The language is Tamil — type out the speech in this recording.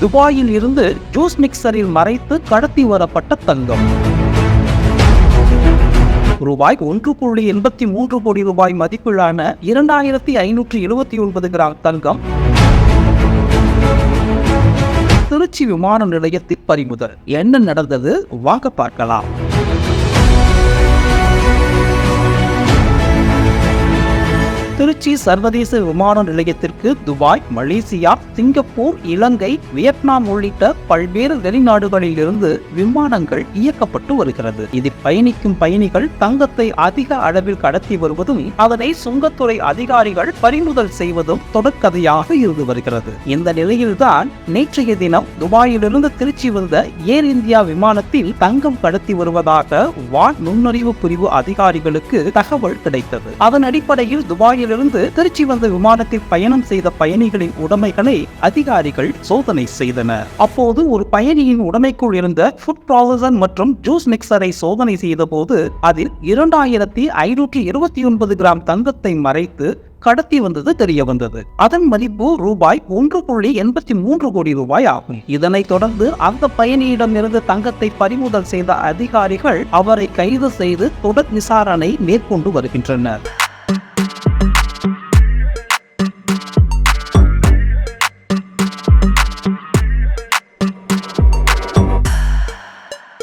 துபாயில் இருந்து ஜூஸ் மிக்சரில் மறைத்து கடத்தி வரப்பட்ட தங்கம். ரூபாய் ஒன்று புள்ளி எண்பத்தி மூன்று கோடி ரூபாய் மதிப்பிலான இரண்டாயிரத்தி ஐநூற்றி எழுபத்தி ஒன்பது கிராம் தங்கம். திருச்சி விமான நிலையத்தில் பறிமுதல். என்ன நடந்தது? வாங்க பார்க்கலாம். திருச்சி சர்வதேச விமான நிலையத்திற்கு Dubai Malaysia Singapore Ilangai Vietnam உள்ளிட்ட பல்வேறு வெளிநாடுகளில் இருந்து விமானங்கள் இயக்கப்பட்டு வருகிறது. இதில் பயணிக்கும் பயணிகள் தங்கத்தை அதிக அளவில் கடத்தி வருவதும் அதனை சுங்கத்துறை அதிகாரிகள் பறிமுதல் செய்வதும் தொடர்கதையாக இருந்து வருகிறது. இந்த நிலையில்தான் நேற்றைய தினம் துபாயிலிருந்து திருச்சி வந்த ஏர் இந்தியா விமானத்தில் தங்கம் கடத்தி வருவதாக வான் நுண்ணறிவு பிரிவு அதிகாரிகளுக்கு தகவல் கிடைத்தது. அதன் அடிப்படையில் துபாயிலிருந்து திருச்சி வந்த விமானத்தில் பயணம் செய்த பயணிகளின் உடைமைகளை அதிகாரிகள் சோதனை செய்தனர். அப்போது ஒரு பயணியின் உடைமைக்குள் இருந்த ஃபுட் ப்ராசஸர் மற்றும் ஜூஸ் மிக்சரை சோதனை செய்த போது அதில் இரண்டாயிரத்தி ஐநூற்றி இருபத்தி ஒன்பது கிராம் தங்கத்தை மறைத்து கடத்தி வந்தது தெரிய வந்தது. அதன் மதிப்பு ரூபாய் ஒன்று புள்ளி எண்பத்தி மூன்று கோடி ரூபாய் ஆகும். இதனைத் தொடர்ந்து அந்த பயணியிடமிருந்து தங்கத்தை பறிமுதல் செய்த அதிகாரிகள் அவரை கைது செய்து தொடர் விசாரணை மேற்கொண்டு வருகின்றனர்.